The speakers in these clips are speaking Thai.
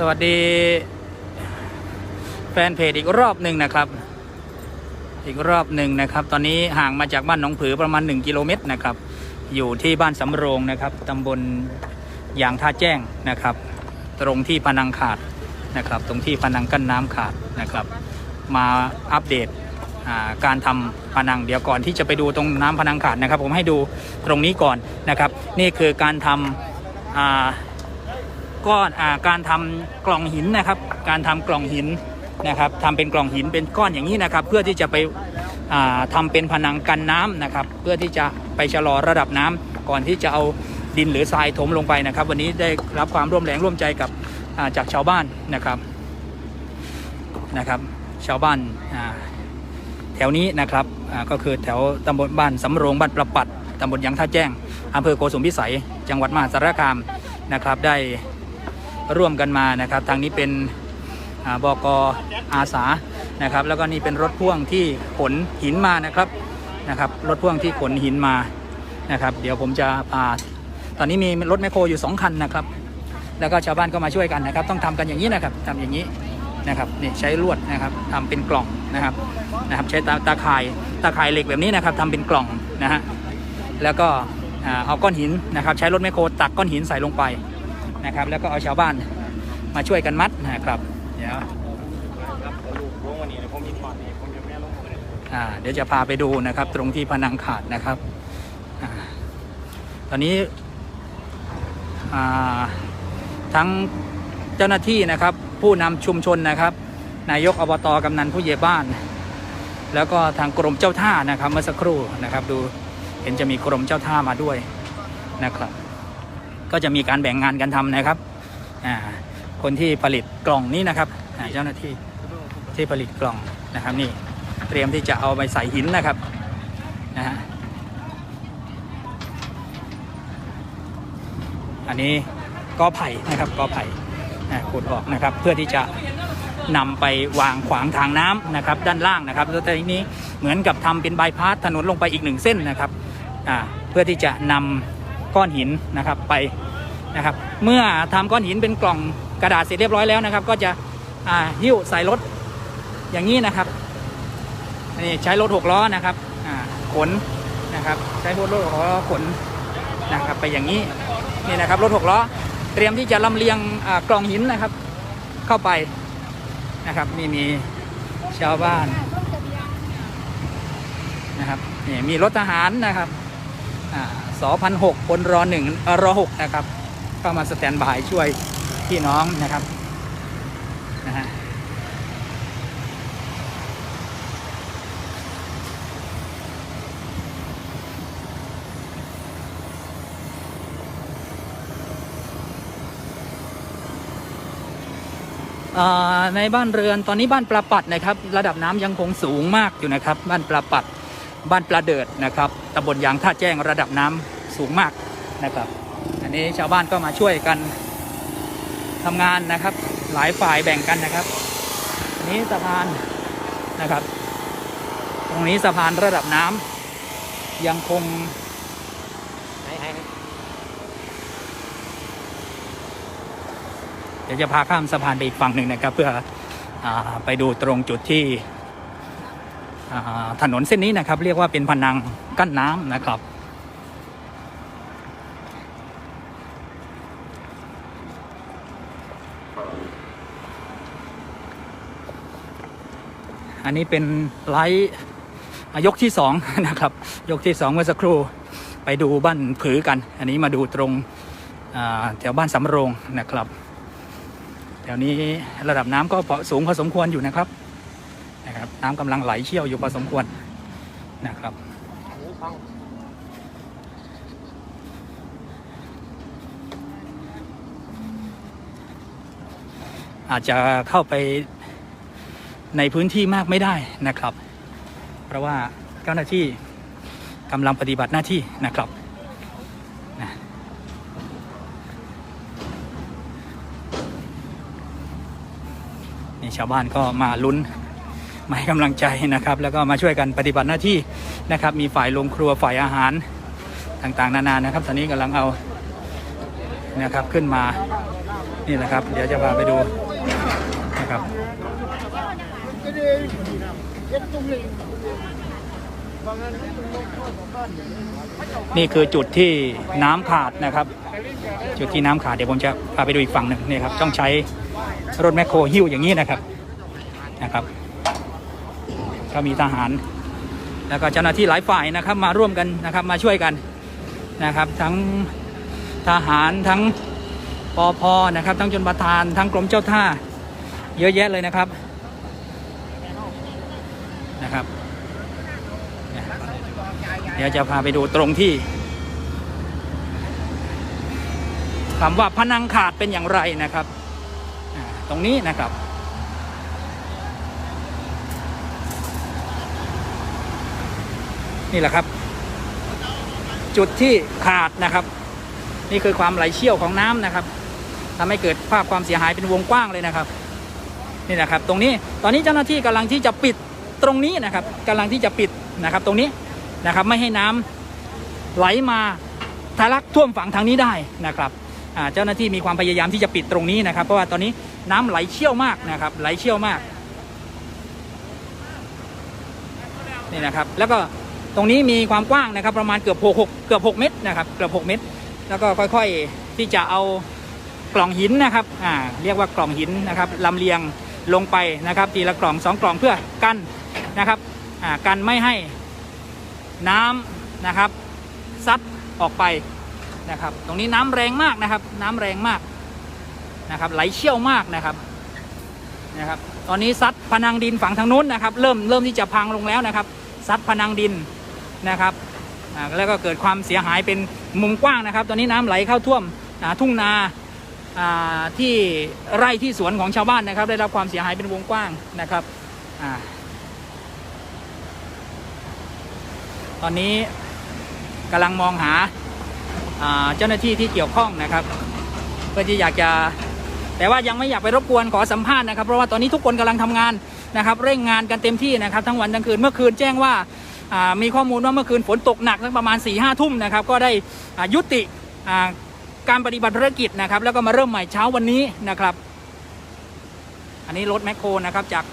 สวัสดี แฟนเพจอีกรอบหนึ่งนะครับ อีกรอบหนึ่งนะครับ ตอนนี้ห่างมาจากบ้านหนองผือประมาณ 1 กิโลเมตรนะครับ อยู่ที่บ้านสำโรงนะครับตำบลยางท่าแจ้งนะครับ ตรงที่พนังขาดนะครับ ตรงที่พนังกั้นน้ำขาดนะครับ มาอัปเดตการทำพนังเดี๋ยวก่อนที่จะไปดูตรงน้ำพนังขาดนะครับ ผมให้ดูตรงนี้ก่อนนะครับ นี่คือการทำอ่า ก้อนอาการทำกล่องหินนะครับ การทำกล่องหินนะครับทำเป็นกล่องหินเป็นก้อนอย่างนี้นะครับ เพื่อที่จะไปอ่าทำเป็นผนังกันน้ำนะครับ เพื่อที่จะไปชะลอระดับน้ำก่อนที่จะเอาดินหรือทรายถมลงไปนะครับ วันนี้ได้รับความร่วมแรงร่วมใจกับาจากชาวบ้านนะครับนะครับ ชาวบ้านาแถวนี้นะครับก็คือแถวตำบลบ้านสำโรงบ้านประปัดตำบลยางท่าแจ้งอำเภอโกสุมพิสัย จังหวัดมหาสารคามนะครับได้ ร่วมกันมานะครับ ทางนี้เป็นอ่าบกอาสานะครับ แล้วก็นี่เป็นรถพ่วงที่ขนหินมานะครับนะครับ รถพ่วงที่ขนหินมานะครับ เดี๋ยวผมจะพาตอนนี้มีรถแมคโครอยู่สองคันนะครับ แล้วก็ชาวบ้านก็มาช่วยกันนะครับ ต้องทำกันอย่างนี้นะครับทำอย่างนี้นะครับนี่ใช้ลวดนะครับทำเป็นกล่องนะครับนะครับใช้ตาตาข่ายตาข่ายเหล็กแบบนี้นะครับทำเป็นกล่องนะฮะแล้วก็เอาก้อนหินนะครับ ใช้รถแมคโครตักก้อนหินใส่ลงไป นะครับ แล้วก็เอาชาวบ้านมาช่วยกันมัดนะครับ เดี๋ยวเดี๋ยวจะพาไปดูนะครับ ตรงที่พนังขาดนะครับอตอนนี้ทั้งเจ้าหน้าที่นะครับ ผู้นำชุมชนนะครับ นายกอบตกำนันผู้ใหญ่บ้าน แล้วก็ทางกรมเจ้าท่านะครับ เมื่อสักครู่นะครับ ดูเห็นจะมีกรมเจ้าท่ามาด้วยนะครับ ก็จะมีการแบ่งงานกันทำนะครับอ่าคนที่ผลิตกล่องนี้นะครับอ่าเจ้าหน้าที่ที่ผลิตกล่องนะครับนี่เตรียมที่จะเอาไปใส่หินนะครับนะฮะอันนี้กอไผ่นะครับกอไผ่ขุดออกนะครับเพื่อที่จะนำไปวางขวางทางน้ำนะครับด้านล่างนะครับแล้วทีนี้เหมือนกับทำเป็นบายพาสถนนลงไปอีกหนึ่งเส้นนะครับอ่าเพื่อที่จะนำ ก้อนหินนะครับไปนะครับ เมื่อทำก้อนหินเป็นกล่องกระดาษเสร็จเรียบร้อยแล้วนะครับ ก็จะอ่าหิ้วใส่รถอย่างนี้นะครับนี่ใช้รถหกล้อนะครับขนนะครับใช้รถรถหกล้อขนนะครับไปอย่างนี้นี่นะครับรถหกล้อเตรียมที่จะลำเลียงกล่องหินนะครับ เข้าไปนะครับนี่มีชาวบ้านนะครับนี่มีรถทหารนะครับอ่า สอพันหกคนรอหนึ่งรอหกนะครับ เข้ามาสแตนบายช่วยพี่น้องนะครับนะฮะในบ้านเรือนตอนนี้บ้านปลาปัดนะครับ ระดับน้ำยังคงสูงมากอยู่นะครับ บ้านปลาปัด บ้านปลาเดิดนะครับตำบลยางท่าแจ้งระดับน้ำสูงมากนะครับ อันนี้ชาวบ้านก็มาช่วยกันทำงานนะครับ หลายฝ่ายแบ่งกันนะครับ อันนี้สะพานนะครับ ตรงนี้สะพานระดับน้ำยังคงเดี๋ยวจะพาข้ามสะพานไปอีกฝั่งหนึ่งนะครับ เพื่ออไปดูตรงจุดที่ ถนนเส้นนี้นะครับ เรียกว่าเป็นพนังกั้นน้ำนะครับอันนี้เป็นไลท์ยกที่สองนะครับ ยกที่สองเมื่อสักครู่ไปดูบ้านผือกัน อันนี้มาดูตรงแถวบ้านสำโรงนะครับ แถวนี้ระดับน้ำก็สูงพอสมควรอยู่นะครับ น้ำกำลังไหลเชี่ยวอยู่พอสมควรนะครับอาจจะเข้าไปในพื้นที่มากไม่ได้นะครับ เพราะว่าเจ้าหน้าที่กำลังปฏิบัติหน้าที่นะครับนะนี่ชาวบ้านก็มาลุ้น มาให้กำลังใจนะครับ แล้วก็มาช่วยกันปฏิบัติหน้าที่นะครับ มีฝ่ายโรงครัวฝ่ายอาหารต่างๆ นานานะครับ ตอนนี้กำลังเอานะครับขึ้นมานี่แหละครับ เดี๋ยวจะพาไปดูนะครับนี่คือจุดที่น้ำขาดนะครับ จุดที่น้ำขาดเดี๋ยวผมจะพาไปดูอีกฝั่งหนึ่งนี่ครับต้องใช้รถแมคโครหิ้วอย่างนี้นะครับนะครับ ก็มีทหาร แล้วก็เจ้าหน้าที่หลายฝ่ายนะครับมาร่วมกันนะครับมาช่วยกันนะครับ ทั้งทหารทั้งปอพนะครับ ทั้งชนประทานทั้งกรมเจ้าท่า เยอะแยะเลยนะครับนะครับ เดี๋ยวจะพาไปดูตรงที่คำว่าพนังขาดเป็นอย่างไรนะครับ ตรงนี้นะครับ นี่แหละครับ จุดที่ขาดนะครับ นี่คือความไหลเชี่ยวของน้ำนะครับทำให้เกิดภาพความเสียหายเป็นวงกว้างเลยนะครับ นี่นะครับ ตรงนี้ตอนนี้เจ้าหน้าที่กำลังที่จะปิดตรงนี้นะครับกำลังที่จะปิดนะครับ ตรงนี้นะครับไม่ให้น้ำไหลมาทะลักท่วมฝั่งทางนี้ได้นะครับเจ้าหน้าที่มีความพยายามที่จะปิดตรงนี้นะครับ เพราะว่าตอนนี้น้ำไหลเชี่ยวมากนะครับ ไหลเชี่ยวมากนี่นะครับ แล้วก็ ตรงนี้มีความกว้างนะครับประมาณเกือบ6 6เกือบ 6 เมตรนะครับเกือบ 6 เมตร แล้วก็ค่อยๆที่จะเอากล่องหินนะครับอ่าเรียกว่ากล่องหินนะครับลำเลียงลงไปนะครับทีละกล่องสองกล่องเพื่อกันนะครับอ่ากันไม่ให้น้ำนะครับซัดออกไปนะครับ ตรงนี้น้ำแรงมากนะครับ น้ำแรงมากนะครับ ไหลเชี่ยวมากนะครับนะครับ ตอนนี้ซัดพนังดินฝั่งทางนู้นนะครับ เริ่มเริ่มที่จะพังลงแล้วนะครับซัดพนังดิน นะครับแล้วก็เกิดความเสียหายเป็นมุมกว้างนะครับ ตอนนี้น้ำไหลเข้าท่วมทุ่งนาที่ไร่ที่สวนของชาวบ้านนะครับ ได้รับความเสียหายเป็นวงกว้างนะครับอตอนนี้กำลังมองหาเจ้าหน้าที่ที่เกี่ยวข้องนะครับ เพื่อที่อยากจะแต่ว่ายังไม่อยากไปรบกวนขอสัมภาษณ์นะครับ เพราะว่าตอนนี้ทุกคนกำลังทำงานนะครับ เร่งงานกันเต็มที่นะครับ ทั้งวันทั้งคืนเมื่อคืนแจ้งว่า มีข้อมูลว่าเมื่อคืนฝนตกหนักประมาณ4ี่ห้าทุ่มนะครับก็ได้ยุติการปฏิบัติภารกิจนะครับแล้วก็มาเริ่มใหม่เช้าวันนี้นะครับ อันนี้รถแมคโครนะครับจาก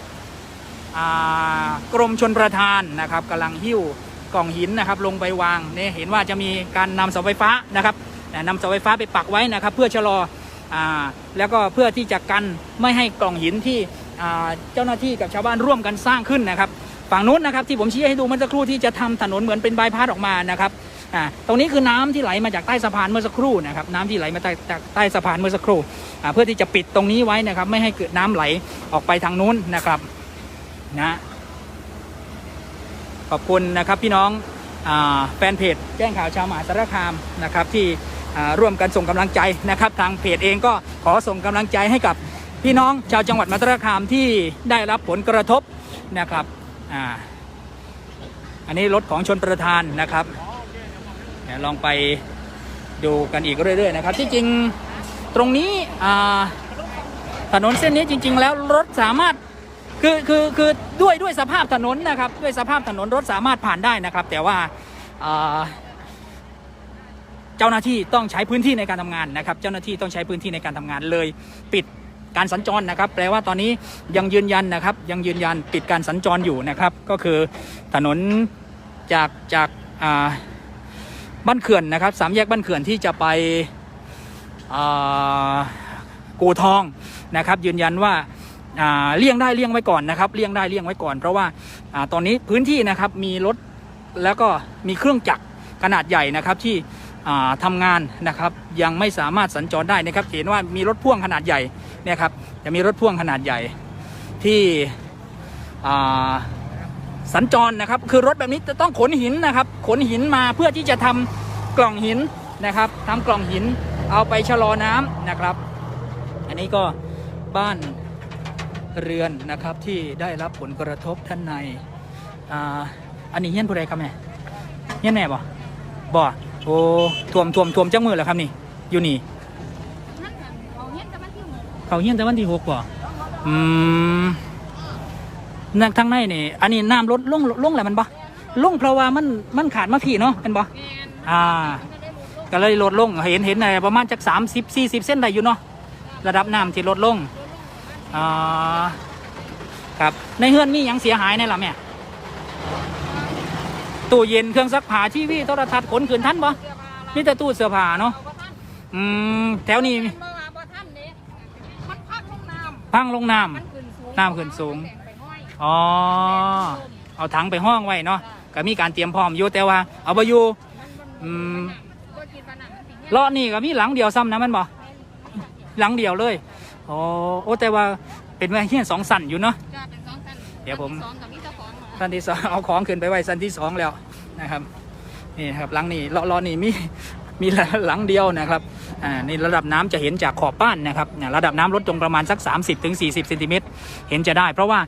กรมชนประทานนะครับกำลังหิ้วกล่องหินนะครับลงไปวางเนี่ยเห็นว่าจะมีการนำเสาไฟฟ้านะครับนำเสาไฟฟ้าไปปักไว้นะครับ เพื่อชะลออแล้วก็เพื่อที่จะกันไม่ให้กล่องหินที่เจ้าหน้าที่กับชาวบ้านร่วมกันสร้างขึ้นนะครับ ฝั่งนู้นนะครับที่ผมชี้ให้ดูเมื่อสักครู่ที่จะทำถนนเหมือนเป็นบายพาสออกมานะครับอ่าตรงนี้คือน้ำที่ไหลมาจากใต้สะพานเมื่อสักครู่นะครับน้ำที่ไหลมาจากใต้สะพานเมื่อสักครู่อ่าเพื่อที่จะปิดตรงนี้ไว้นะครับ ไม่ให้เกิดน้ำไหลออกไปทางนู้นนะครับนะขอบคุณนะครับพี่น้องอ่าแฟนเพจแจ้งข่าวชาวมหาสารคามนะครับที่อ่าร่วมกันส่งกำลังใจนะครับ ทางเพจเองก็ขอส่งกำลังใจให้กับพี่น้องชาวจังหวัดมหาสารคามที่ได้รับผลกระทบนะครับ อ่าอันนี้รถของชนประทานนะครับเดี๋ยวลองไปดูกันอีกเรื่อยๆนะครับ ที่จริงตรงนี้อ่าถนนเส้นนี้จริง ๆ แล้วรถสามารถคือคือคือด้วยด้วยสภาพถนนนะครับ ด้วยสภาพถนนรถสามารถผ่านได้นะครับ แต่ว่าอ่าเจ้าหน้าที่ต้องใช้พื้นที่ในการทำงานนะครับ เจ้าหน้าที่ต้องใช้พื้นที่ในการทำงานเลยปิด การสัญจรนะครับ แปลว่าตอนนี้ยังยืนยันนะครับ ยังยืนยันปิดการสัญจรอยู่นะครับ ก็คือถนนจากจากบ้านเขื่อนนะครับสามแยกบ้านเขื่อนที่จะไปกูทองนะครับ ยืนยันว่าเลี่ยงได้เลี่ยงไว้ก่อนนะครับเลี่ยงได้เลี่ยงไว้ก่อน เพราะว่าอตอนนี้พื้นที่นะครับมีรถแล้วก็มีเครื่องจักรขนาดใหญ่นะครับที่อ่าทำงานนะครับยังไม่สามารถสัญจรได้นะครับเห็นว่ามีรถพ่วงขนาดใหญ่ เนี่ยครับจะมีรถพ่วงขนาดใหญ่ที่สัญจรนะครับ คือรถแบบนี้จะต้องขนหินนะครับ ขนหินมาเพื่อที่จะทำกล่องหินนะครับทำกล่องหินเอาไปชะลอน้ำนะครับ อันนี้ก็บ้านเรือนนะครับที่ได้รับผลกระทบท่านในออันนี้เฮี้ยนผู้ใดครับแม่เฮี้ยนแน่บ่บ่โอ้ท่วมท่วมท่วมจังมือแล้วครับนี่อยู่นี่ ที่หกบ่อืมนักทางในนี่ อันนี้น้ำลดลงลงแล้วมันบ่ลงเพราะว่ามันมันขาดมาพี่เนาะเป็นบ่อ่า ก็เลยลดลงเห็นเห็นอะไรประมาณจากสามสิบสี่สิบเส้นได้อยู่เนาะระดับน้ำที่ลดลงอ่าครับในเฮือนมีหยังเสียหายในล่ะแม่ตู้เย็นเครื่องซักผ้าทีวีโทรทัศน์ขนขืนทันบ่มีแต่ตู้เสื้อผ้าเนาะอืมแถวนี้เมื่อวานบ่ท่านนี้มันพักลงน้ำ พังลงน้มันขึ้นสูงน้ำขึ้นสูง แบ่ไปห้อยำอ๋อ เอาถังไปห้องไว้เนาะก็มีการเตรียมพร้อมอยู่แต่ว่า เอาไปอยู่อืมบ่กินปานนั้นมันสิเฮ็ดเลาะนี่ก็มีหลังเดียวซ้ำนะแมันบ่หลังเดียวเลยอ๋อโอ้แต่ว่าเป็นแม่เฮียนสองสันอยู่เนาะ จ้าเป็นสองชั้นเดี๋ยวผม สองกับมีเจ้าของเหรอสันที่สอง เอาของขึ้นไปไว้สันที่สองแล้วนะครับนี่นะครับหลังนี้เลาะเลาะนี่มีมีหลังเดียวนะครับ อ่านี่ระดับน้ำจะเห็นจากขอบบ้านนะครับระดับน้ำลดลงประมาณสัก 30-40ถึง40เซนติเมตรเห็นจะได้ เพราะว่า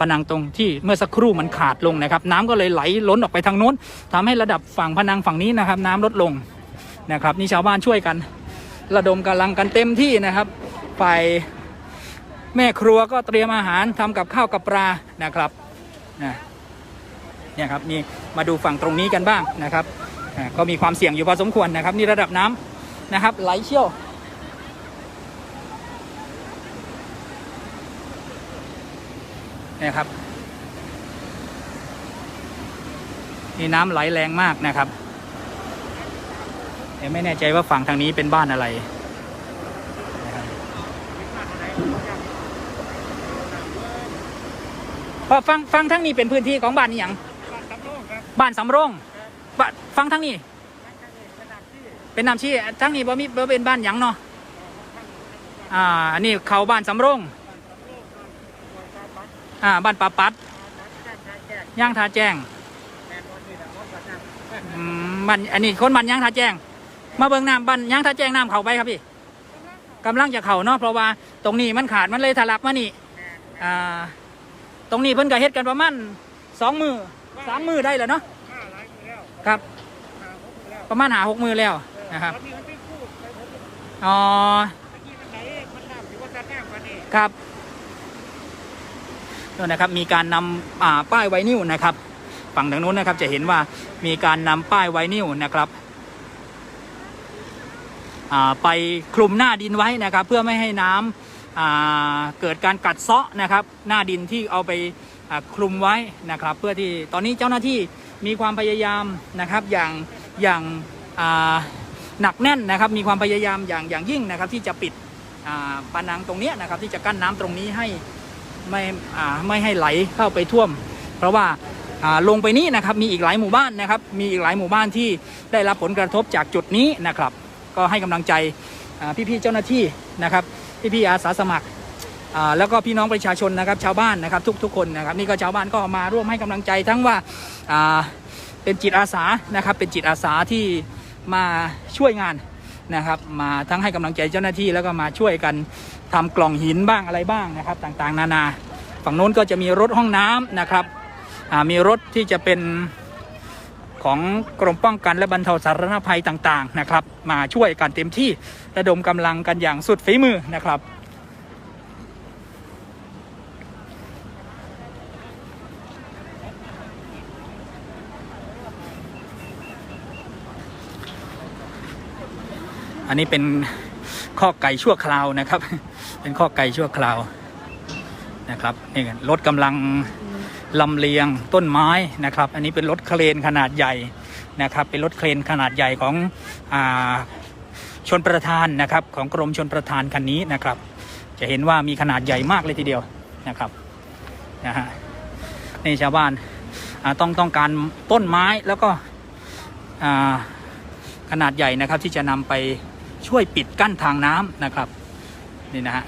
ผนังตรงที่เมื่อสักครู่มันขาดลงนะครับน้ำก็เลยไหลล้นออกไปทางโน้นทำให้ระดับฝั่งผนังฝั่งนี้นะครับน้ำลดลงนะครับนี่ชาวบ้านช่วยกัน ระดมกำลังกันเต็มที่นะครับฝ่ายแม่ครัวก็เตรียมอาหารทำกับข้าวกับปลานะครับนะเนี่ยครับนี่มาดูฝั่งตรงนี้กันบ้างนะครับอ่าก็มีความเสี่ยงอยู่พอสมควรนะครับ นี่ระดับน้ำ นะครับไหลเชี่ยวเนี่ยครับนี่น้ำไหลแรงมากนะครับเดี๋ยวไม่แน่ใจว่าฝั่งทางนี้เป็นบ้านอะไรนะครับเพราะฟังฟังทางนี้เป็นพื้นที่ของบ้านนี่ยังบ้านสำโรงบ้านฟังทางนี้ เป็นนามชี้ทางนี้บ่มีบ่เป็นบ้านหยังเนาะอ่าอันนี้เขาบ้านสำโรงอ่าบ้านปาปัดย่างทาแจ้งอืมบ้านอันนี้คนบ้านย่างทาแจ้ง มาเบิ่งน้ำบันยังถ้าแจ้งน้ำเขาไปครับพี่กำลังจะเข่าเนาะเพราะว่าตรงนี้มันขาดมันเลยทะลักมานี่อ่าตรงนี้เพิ่นก็เฮ็ดกันประมาณสองมือสามมือได้แล้วเนาะครับ ประมาณหาหกมือแล้ว นะครับอ๋อครับนู่นนะครับมีการนำอ่าป้ายไวนิวนะครับ ฝั่งทางนู้นนะครับจะเห็นว่ามีการนำป้ายไวนิวนะครับอ่าไปคลุมหน้าดินไว้นะครับ เพื่อไม่ให้น้ำอ่าเกิดการกัดเซาะนะครับ หน้าดินที่เอาไปอ่าคลุมไว้นะครับ เพื่อที่ตอนนี้เจ้าหน้าที่มีความพยายามนะครับอย่างอย่างอ่า หนักแน่นนะครับมีความพยายามอย่างอย่างยิ่งนะครับที่จะปิดปานังตรงนี้นะครับที่จะกั้นน้ำตรงนี้ให้ไม่ไม่ให้ไหลเข้าไปท่วม เพราะว่าลงไปนี้นะครับมีอีกหลายหมู่บ้านนะครับมีอีกหลายหมู่บ้านที่ได้รับผลกระทบจากจุดนี้นะครับ ก็ให้กำลังใจอ่พี่ๆเจ้าหน้าที่นะครับพี่ๆอาสาสมัครแล้วก็พี่น้องประชาชนนะครับชาวบ้านนะครับทุกๆคนนะครับนี่ก็ชาวบ้านก็มาร่วมให้กำลังใจทั้งว่าเป็นจิตอาสานะครับเป็นจิตอาสาที่ มาช่วยงานนะครับ มาทั้งให้กำลังใจเจ้าหน้าที่แล้วก็มาช่วยกันทำกล่องหินบ้างอะไรบ้างนะครับ ต่างๆ นานา ฝั่งโน้นก็จะมีรถห้องน้ำนะครับมีรถที่จะเป็นของกรมป้องกันและบรรเทาสาธารณภัยต่าง ๆ นะครับ มาช่วยกันเต็มที่ระดมกำลังกันอย่างสุดฝีมือนะครับ อันนี้เป็นข้อไก่ชั่วคราวนะครับ เป็นข้อไก่ชั่วคราวนะครับนี่รถกำลังลำเลียงต้นไม้นะครับ อันนี้เป็นรถเครนขนาดใหญ่นะครับ เป็นรถเครนขนาดใหญ่ของอาชนประธานนะครับ ของกรมชนประธานคันนี้นะครับ จะเห็นว่ามีขนาดใหญ่มากเลยทีเดียวนะครับนะฮะนี่ชาวบ้านต้องต้องการต้นไม้แล้วก็ขนาดใหญ่นะครับที่จะนำไป ช่วยปิดกั้นทางน้ำนะครับ นี่นะฮะ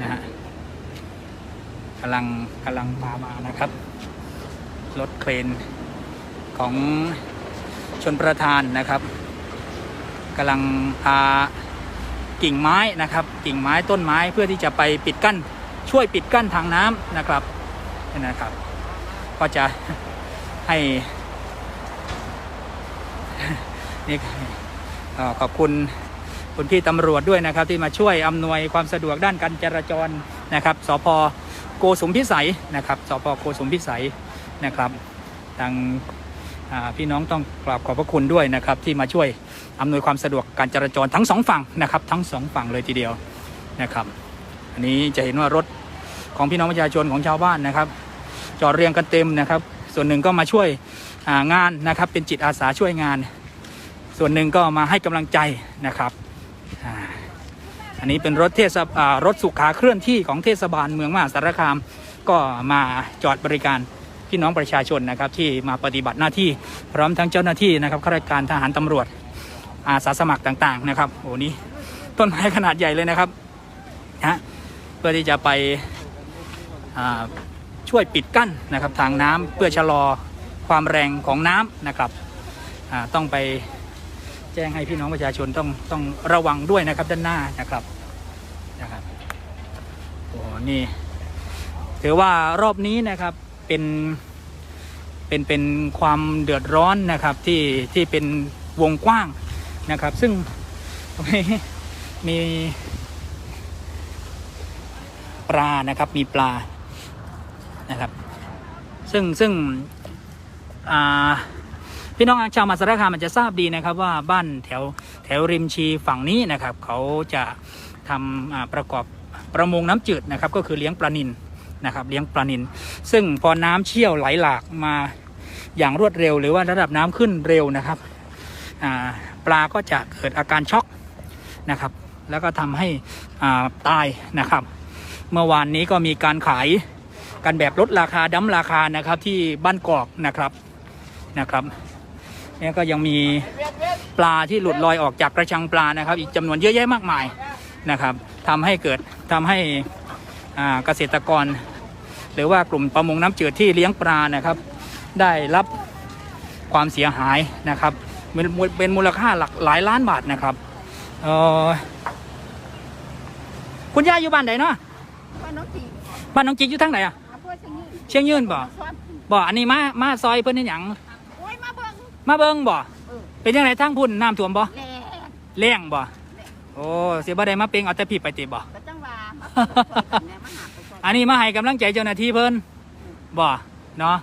นะฮะกำลังกำลังพามานะครับรถเครนของชนประธานนะครับกำลังพากิ่งไม้นะครับ กิ่งไม้ต้นไม้เพื่อที่จะไปปิดกั้นช่วยปิดกั้นทางน้ำนะครับนี่นะครับ ก็จะให้นี่ ขอบคุณคุณพี่ตำรวจด้วยนะครับ ที่มาช่วยอำนวยความสะดวกด้านการจราจรนะครับสพโกสุมพิสัยนะครับสพโกสุมพิสัยนะครับทางพี่น้องต้องกราบขอบพระคุณด้วยนะครับ ที่มาช่วยอำนวยความสะดวกการจราจรทั้งสองฝั่งนะครับ ทั้งสองฝั่งเลยทีเดียวนะครับ อันนี้จะเห็นว่ารถของพี่น้องประชาชนของชาวบ้านนะครับ จอดเรียงกันเต็มนะครับ ส่วนหนึ่งก็มาช่วยงานนะครับ เป็นจิตอาสาช่วยงาน ส่วนหนึ่งก็มาให้กำลังใจนะครับอันนี้เป็นรถเทศรถสุขาเคลื่อนที่ของเทศบาลเมืองมหาสารคาม ก็มาจอดบริการพี่น้องประชาชนนะครับที่มาปฏิบัติหน้าที่พร้อมทั้งเจ้าหน้าที่นะครับข้าราชการทหารตำรวจอาสาสมัครต่างๆนะครับโอ้นี่ต้นไม้ขนาดใหญ่เลยนะครับนะเพื่อที่จะไปช่วยปิดกั้นนะครับทางน้ำเพื่อชะลอความแรงของน้ำนะครับต้องไป แจ้งให้พี่น้องประชาชนต้องต้องระวังด้วยนะครับด้านหน้านะครับนะครับโอ้นี่ถือว่ารอบนี้นะครับเป็นเป็นเป็นความเดือดร้อนนะครับที่ที่เป็นวงกว้างนะครับ ซึ่งมีมีปลานะครับมีปลานะครับ ซึ่งซึ่งอ่า พี่น้องชาวมาสารคามมันจะทราบดีนะครับว่าบ้านแถวแถวริมชีฝั่งนี้นะครับเขาจะทำประกอบประมงน้ำจืดนะครับก็คือเลี้ยงปลานิลนะครับเลี้ยงปลานิลซึ่งพอน้ำเชี่ยวไหลหลากมาอย่างรวดเร็ว หรือว่าระดับน้ำขึ้นเร็วนะครับปลาก็จะเกิดอาการช็อกนะครับ แล้วก็ทำให้ตายนะครับ เมื่อวานนี้ก็มีการขายกันแบบลดราคาดั้มราคานะครับที่บ้านกอกนะครับนะครับ เนี่ยก็ยังมีปลาที่หลุดลอยออกจากกระชังปลานะครับ อีกจำนวนเยอะแยะมากมายนะครับทำให้เกิดทำให้อ่าเกษตรกร หรือว่ากลุ่มประมงน้ำจืดที่เลี้ยงปลานะครับ ได้รับความเสียหายนะครับเป็นเป็นมูลค่าหลักหลายล้านบาทนะครับเอ่อคุณย่าอยู่บ้านไหนเนาะว่าน้องจีบ้านน้องจิกอยู่ทางไหนอะมาพูดสิ่งนี้เชียงยืนบ่ซ้อนบ่อันนี้มามาซอยเพิ่นนี่หยังโอ้ย มาเบิ่งมาเบิ่งบ่เออเป็นยังไงทางพุ่นน้ำท่วมบ่แหล่แล้งบ่โอ้เสียบ่ได้มาเปงเอาแต่พี่ไปติบ่ ก็จังว่ามาพูดซ้อนกันเนี่ยมาหาไปซ้อนอันนี้มาให้กำลังใจเจ้าหน้าที่เพิ่นบ่เนาะ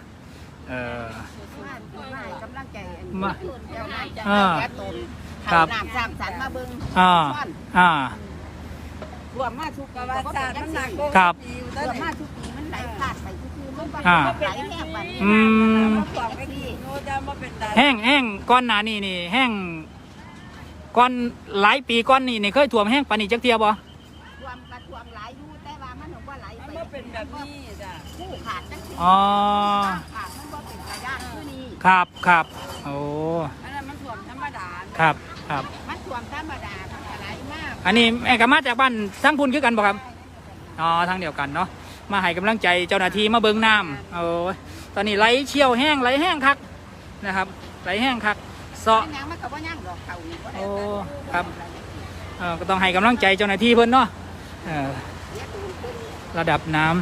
เออ มามาให้กำลังใจอันมาเจ้านายจะอ่าแก้ตนครับเขาน้ำสร้างสรรค์มาเบิ่งอ่าซ้อนอ่า รวมมาทุกประวัติศาสตร์มันหนักครับ รวมมาทุกปีมันไหลพลาดไปทุกทีมันบ่อ่า ไหลแห้งบัดนี้อืมมาบอ กไอ้ที่แห้งแห้งก้อนหนานี่นี่แห้งก้อนหลายปีก้อนนี่นี่เคยท่วมแห้งปานนี้จักเทียบ่รวมกระทวมหลายอยู่แต่ว่ามันบ่ไหลไปมันเป็นแบบนี้จ้ะคู่ขาดจังซี่อ๋อขาดมันบ่เป็นระยะคือนี่ครับครับโอ้อันนั้นมันถ่วมธรรมดาครับครับมันท่วมธรรมดามันก็ไหลมากอันนี้แม่ก็มาจากบ้านทั้งพุ่นคือกันบ่ครับอ๋อทางเดียวกันเนาะมาให้กำลังใจเจ้าหน้าที่มาเบิ่งน้ำโอ้ยตอนนี้ไหลเชี่ยวแห้งไหลแห้งคัก นะครับไหลแห้งคักเซาะมันยังมันก็บ่ยังดอกเขานี่บ่ได้โอ้ครับ เออก็ต้องให้กำลังใจเจ้าหน้าที่เพิ่นเนาะเออเสียตูนขึ้นระดับน้ำ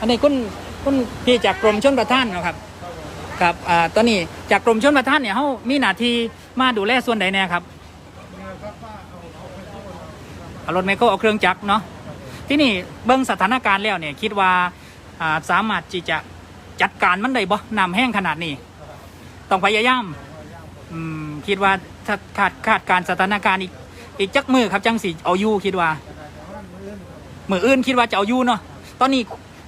อันนี้คุณคุณพี่จากกรมชนประทานเนาะครับ ครับอ่าตอนนี้จากกรมชนประทานเนี่ยเขามีหน้าที่มาดูแลส่วนใดแน่ครับเอารถไมโครเอาเครื่องจักรเนาะที่นี่เบิ้องสถานการณ์แล้วเนี่ยคิดว่าอ่าสามารถที่จะจัดการมันได้บ่น้ำแห้งขนาดนี้ ต้องพยายามอืมคิดว่าถ้าคาดคาดการสถานการณ์อีกอีกจักมือครับจังสีเอายู่คิดว่ามืออื่นคิดว่าจะเอายู่เนาะตอนนี้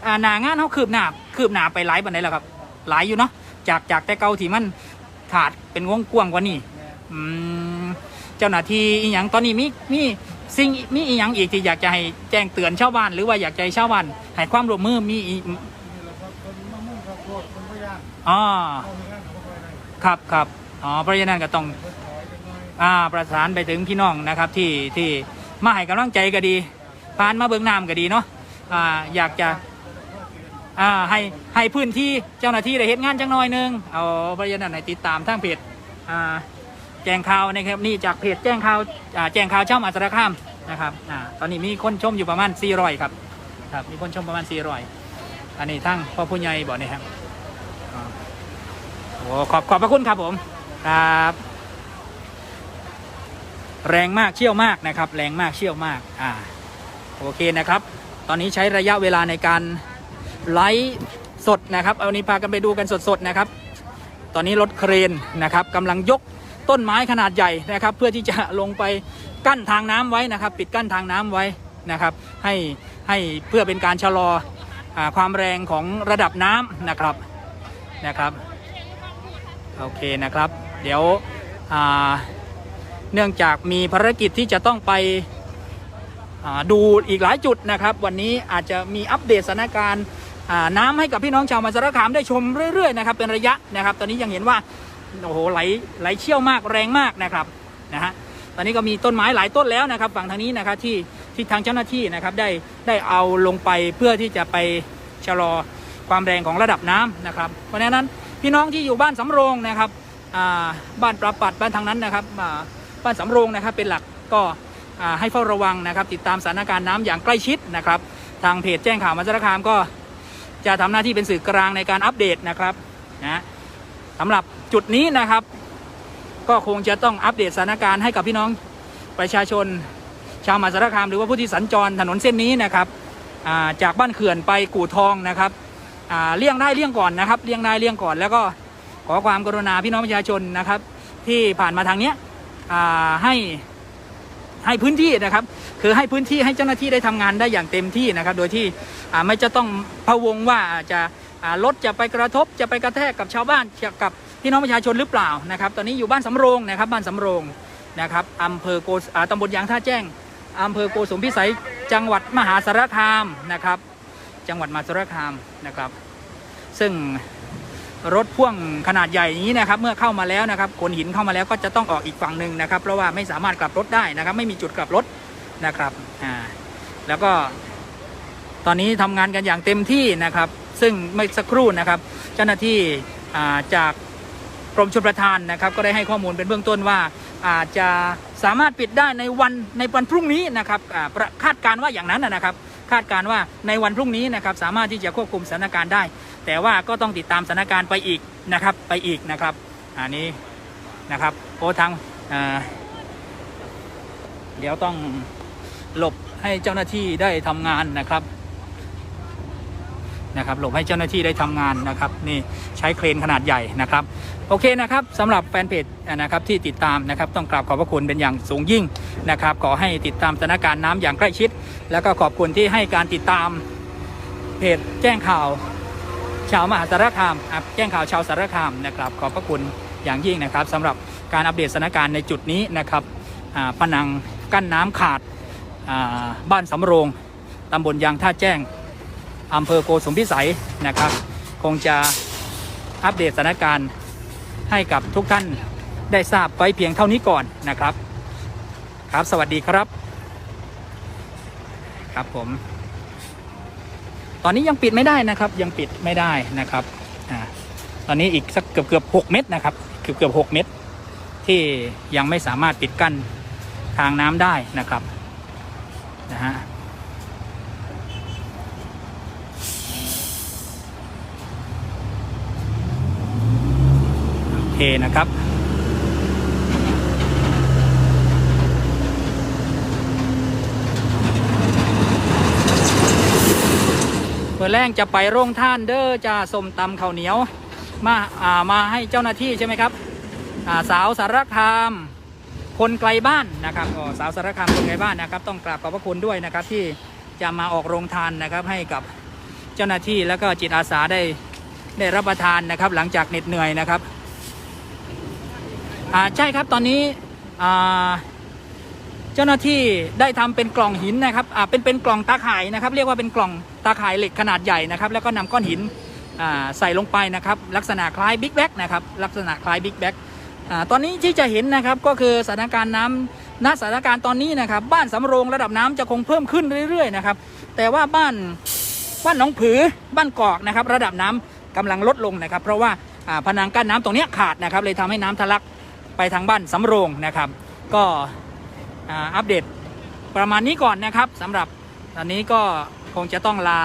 อ่าหนางานเขาคืบหน้าคืบหน้าไปหลายบันไดแล้วครับ หลายอยู่เนาะ จากจากแต่เก่าที่มันขาดเป็นวงกว้างกว่านี้อืมเจ้าหน้าที่อีหยังตอนนี้มีมีสิ่งมีอีหยังอีกที่อยากจะให้แจ้งเตือนชาวบ้านหรือว่าอยากจะให้ชาวบ้านให้ความร่วมมือมีอีอ๋อครับครับอ๋อเพราะฉะนั้นก็ต้องอ่าประสานไปถึงพี่น้องนะครับที่ที่มาให้กำลังใจก็ดีผ่านมาเบื้องน้ำก็ดีเนาะอ่าอยากจะ อ่าให้ให้พื้นที่เจ้าหน้าที่ได้เห็นงานจังหน่อยหนึงเอาเพระฉะนั้นให้ติดตามทางเพจอ่าแจ้งข่าวนะครับนี่จากเพจแจ้งข่าวอ่าแจ้งข่าวช่ามาสารคามนะครับอ่าตอนนี้มีคนชมอยู่ประมาณ400ครับครับมีคนชมประมาณ400อันนี้ทั้งพ่อผู้ใหญ่บอกนี่ครับโอ้ขอบขอบพระคุณครับผมครับแรงมากเชี่ยวมากนะครับ แรงมากเชี่ยวมากอ่าโอเคนะครับ ตอนนี้ใช้ระยะเวลาในการ ไลฟ์สดนะครับ เอานี้พากันไปดูกันสดๆนะครับ ตอนนี้รถเครนนะครับกำลังยกต้นไม้ขนาดใหญ่นะครับ เพื่อที่จะลงไปกั้นทางน้ำไว้นะครับ ปิดกั้นทางน้ำไว้นะครับ ให้ให้เพื่อเป็นการชะลออความแรงของระดับน้ำนะครับนะครับโอเคนะครับ เดี๋ยวเนื่องจากมีภารกิจที่จะต้องไปดูอีกหลายจุดนะครับ วันนี้อาจจะมีอัปเดตสถานการณ์ น้ำให้กับพี่น้องชาวมาสารคามได้ชมเรื่อยๆนะครับเป็นระยะนะครับ ตอนนี้ยังเห็นว่าโอ้โหไหลไหลเชี่ยวมากแรงมากนะครับนะฮะตอนนี้ก็มีต้นไม้หลายต้นแล้วนะครับฝั่งทางนี้นะครับที่ที่ทางเจ้าหน้าที่นะครับได้ได้เอาลงไปเพื่อที่จะไปชะลอความแรงของระดับน้ำนะครับ เพราะฉะนั้นพี่น้องที่อยู่บ้านสำโรงนะครับบ้านประปัดบ้านทางนั้นนะครับบ้านสำโรงนะครับเป็นหลักก็ให้เฝ้าระวังนะครับ ติดตามสถานการณ์น้ำอย่างใกล้ชิดนะครับ ทางเพจแจ้งข่าวมหาสารคามก็ จะทำหน้าที่เป็นสื่อกลางในการอัปเดตนะครับนะสำหรับจุดนี้นะครับ ก็คงจะต้องอัปเดตสถานการณ์ให้กับพี่น้องประชาชน ชาวมหาสารคามหรือว่าผู้ที่สัญจรถนนเส้นนี้นะครับาจากบ้านเขื่อนไปกู่ทองนะครับเลี่ยงได้เลี่ยงก่อนนะครับเลี่ยงได้เลี่ยงก่อน แล้วก็ขอความกรุณาพี่น้องประชาชนนะครับ ที่ผ่านมาทางเนี้ยให้ ให้พื้นที่นะครับ คือให้พื้นที่ให้เจ้าหน้าที่ได้ทำงานได้อย่างเต็มที่นะครับ โดยที่ไม่จะต้องพะวงว่าจะรถจะไปกระทบจะไปกระแทกกับชาวบ้านกับพี่น้องประชาชนหรือเปล่านะครับ ตอนนี้อยู่บ้านสำโรงนะครับบ้านสำโรงนะครับอำเภอโกสอ่าตำบลยางท่าแจ้งอำเภอโกสุมพิสัยจังหวัดมหาสารคามนะครับ จังหวัดมหาสารคามนะครับ ซึ่ง รถพ่วงขนาดใหญ่อย่างนี้นะครับ เมื่อเข้ามาแล้วนะครับขนหินเข้ามาแล้วก็จะต้องออกอีกฝั่งหนึ่งนะครับ เพราะว่าไม่สามารถกลับรถได้นะครับ ไม่มีจุดกลับรถนะครับอ่าแล้วก็ตอนนี้ทำงานกันอย่างเต็มที่นะครับ ซึ่งไม่สักครู่นะครับ เจ้าหน้าที่อ่าจากกรมชลประทานนะครับ ก็ได้ให้ข้อมูลเป็นเบื้องต้นว่า อาจจะสามารถปิดได้ในวันในวันพรุ่งนี้นะครับอ่าคาดการว่าอย่างนั้นนะครับ คาดการว่าในวันพรุ่งนี้นะครับ สามารถที่จะควบคุมสถานการณ์ได้ แต่ว่าก็ต้องติดตามสถานการณ์ไปอีกนะครับไปอีกนะครับอันนี้นะครับโอ้ทางเดี๋ยวต้องหลบให้เจ้าหน้าที่ได้ทำงานนะครับนะครับหลบให้เจ้าหน้าที่ได้ทำงานนะครับนี่ใช้เครนขนาดใหญ่นะครับ โอเคนะครับสำหรับแฟนเพจนะครับที่ติดตามนะครับต้องกราบขอบพระคุณเป็นอย่างสูงยิ่งนะครับ ขอให้ติดตามสถานการณ์น้ำอย่างใกล้ชิด แล้วก็ขอบคุณที่ให้การติดตามเพจแจ้งข่าว ชาวมหาสารคามแจ้งข่าวชาวสารคามนะครับ ขอบพระคุณอย่างยิ่งนะครับสำหรับการอัปเดตสถานการณ์ในจุดนี้นะครับผนังกั้นน้ำขาดาบ้านสำโรงตำบลยางท่าแจ้งอำเภอโกสุมพิสัยนะครับ คงจะอัปเดตสถานการณ์ให้กับทุกท่านได้ทราบไว้เพียงเท่านี้ก่อนนะครับ ครับสวัสดีครับ ครับผม ตอนนี้ยังปิดไม่ได้นะครับ ยังปิดไม่ได้นะครับอ่าตอนนี้อีกสักเกือบเกือบหกเมตรนะครับ เกือบเกือบหกเมตร ที่ยังไม่สามารถปิดกั้นทางน้ำได้นะครับนะฮะโอเคนะครับ มื่อแรงจะไปโรงท่านเด้อจะสมตำข้าวเหนียวมาอ่ามาให้เจ้าหน้าที่ใช่ไหมครับอ่าสาวสารคามคนไกลบ้านนะครับก็สาวสารคามคนไกลบ้านนะครับ ต้องกราบขอบพระคุณด้วยนะครับที่จะมาออกโรงทานนะครับให้กับเจ้าหน้าที่แล้วก็จิตอาสาได้ได้รับประทานนะครับ หลังจากเหน็ดเหนื่อยนะครับอ่าใช่ครับตอนนี้อ่า เจ้าหน้าที่ได้ทำเป็นกล่องหินนะครับอ่าเป็นเป็นกล่องตาข่ายนะครับ เรียกว่าเป็นกล่องตาข่ายเหล็กขนาดใหญ่นะครับแล้วก็นำก้อนหินอ่าใส่ลงไปนะครับลักษณะคล้ายบิ๊กแบ็กนะครับลักษณะคล้ายบิ๊กแบ็กอ่าตอนนี้ที่จะเห็นนะครับก็คือสถานการณ์น้ำณสถานการณ์ตอนนี้นะครับบ้านสำโรงระดับน้ำจะคงเพิ่มขึ้นเรื่อยๆนะครับแต่ว่าบ้านบ้านหนองผือบ้านกอกนะครับระดับน้ำกำลังลดลงนะครับ เพราะว่าอ่าพนังกั้นน้ำตรงนี้ขาดนะครับเลยทำให้น้ำทะลักไปทางบ้านสำโรงนะครับ ก็ อัปเดตประมาณนี้ก่อนนะครับสำหรับตอนนี้ก็คงจะต้องลา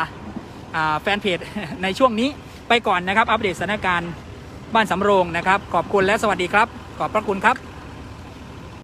แฟนเพจในช่วงนี้ไปก่อนนะครับ อัปเดตสถานการณ์บ้านสำโรงนะครับ ขอบคุณและสวัสดีครับ ขอบพระคุณครับ